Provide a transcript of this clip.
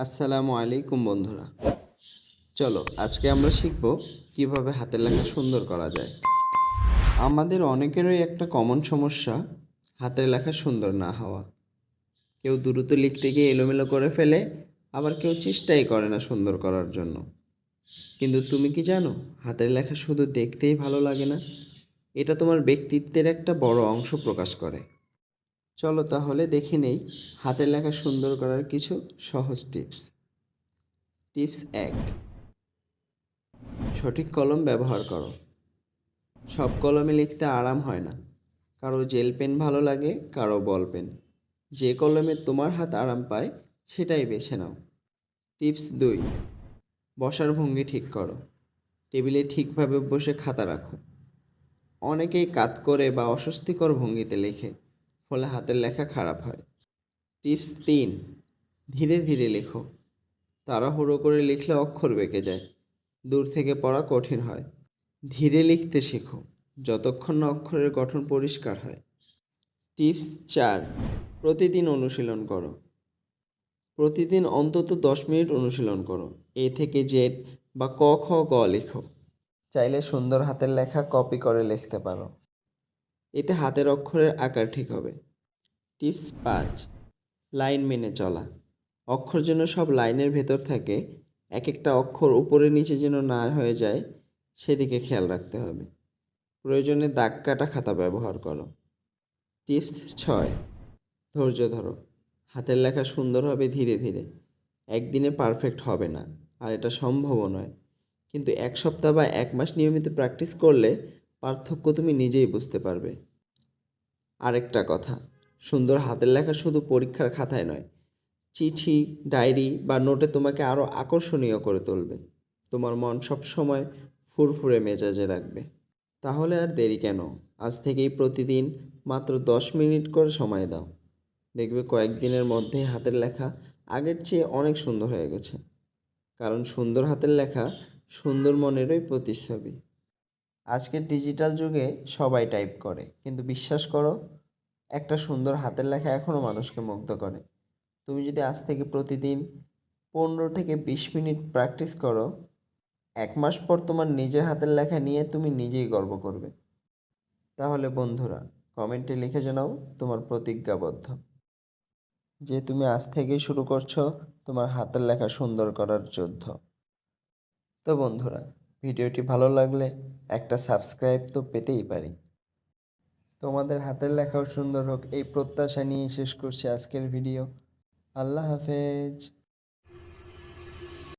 আসসালামু আলাইকুম বন্ধুরা। চলো, আজকে আমরা শিখব কীভাবে হাতের লেখা সুন্দর করা যায়। আমাদের অনেকেরই একটা কমন সমস্যা, হাতের লেখা সুন্দর না হওয়া। কেউ দ্রুত লিখতে গিয়ে এলোমেলো করে ফেলে, আবার কেউ চেষ্টাই করে না সুন্দর করার জন্য। কিন্তু তুমি কি জানো, হাতের লেখা শুধু দেখতেই ভালো লাগে না? এটা তোমার ব্যক্তিত্বের একটা বড় অংশ প্রকাশ করে। চলো তাহলে দেখে নেই হাতের লেখা সুন্দর করার কিছু সহজ টিপস। টিপস এক, সঠিক কলম ব্যবহার করো। সব কলমে লিখতে আরাম হয় না। কারও জেল পেন ভালো লাগে, কারও বল পেন। যে কলমে তোমার হাত আরাম পায়, সেটাই বেছে নাও। টিপস দুই, বসার ভঙ্গি ঠিক করো। টেবিলে ঠিকভাবে বসে খাতা রাখো। অনেকেই কাত করে বা অস্বস্তিকর ভঙ্গিতে লেখে। ফলে হাতের লেখা খারাপ হয়। টিপস তিন, ধীরে ধীরে লেখো। তাড়াহুড়ো করে লিখলে অক্ষর বেঁকে যায়। দূর থেকে পড়া কঠিন হয়। ধীরে লিখতে শেখো, যতক্ষণ না অক্ষরের গঠন পরিষ্কার হয়। টিপস চার, প্রতিদিন অনুশীলন করো। প্রতিদিন অন্তত দশ মিনিট অনুশীলন করো। এ থেকে জেড বা ক, খ, গ লেখো। চাইলে সুন্দর হাতের লেখা কপি করে লিখতে পারো। এতে হাতের অক্ষরের আকার ঠিক হবে। টিপস পাঁচ, লাইন মেনে চলা। অক্ষর যেন সব লাইনের ভেতর থাকে এক একটা অক্ষর উপরে নিচে যেন না হয়ে যায়, সেদিকে খেয়াল রাখতে হবে। প্রয়োজনে দাগ কাটা খাতা ব্যবহার করো। টিপস ছয়, ধৈর্য ধরো। হাতের লেখা সুন্দর হবে ধীরে ধীরে। একদিনে পারফেক্ট হবে না, আর এটা সম্ভবও নয়। কিন্তু এক সপ্তাহ বা এক মাস নিয়মিত প্র্যাকটিস করলে পার্থক্য তুমি নিজেই বুঝতে পারবে। আরেকটা কথা, সুন্দর হাতের লেখা শুধু পরীক্ষার খাতায় নয়, চিঠি, ডায়েরি বা নোটে তোমাকে আরও আকর্ষণীয় করে তুলবে। তোমার মন সব সময় ফুরফুরে মেজাজে রাখবে। তাহলে আর দেরি কেন? আজ থেকেই প্রতিদিন মাত্র দশ মিনিট করে সময় দাও। দেখবে কয়েকদিনের মধ্যেই হাতের লেখা আগের চেয়ে অনেক সুন্দর হয়ে গেছে। কারণ সুন্দর হাতের লেখা সুন্দর মনেরই প্রতিচ্ছবি। আজকের ডিজিটাল যুগে সবাই টাইপ করে। কিন্তু বিশ্বাস করো, একটা সুন্দর হাতের লেখা এখনও মানুষকে মুগ্ধ করে। তুমি যদি আজ থেকে প্রতিদিন পনেরো থেকে বিশ মিনিট প্র্যাকটিস করো, এক মাস পর তোমার নিজের হাতের লেখা নিয়ে তুমি নিজেই গর্ব করবে। তাহলে বন্ধুরা কমেন্টে লিখে জানাও তোমার প্রতিজ্ঞাবদ্ধ। যে তুমি আজ থেকেই শুরু করছ তোমার হাতের লেখা সুন্দর করার যুদ্ধ। তো বন্ধুরা ভিডিওটি ভালো লাগলে একটা সাবস্ক্রাইব তো পেতেই পারি। তোমাদের হাতের লেখাও সুন্দর হোক, এই প্রত্যাশা নিয়ে শেষ করছি আজকের ভিডিও। আল্লাহ হাফেজ।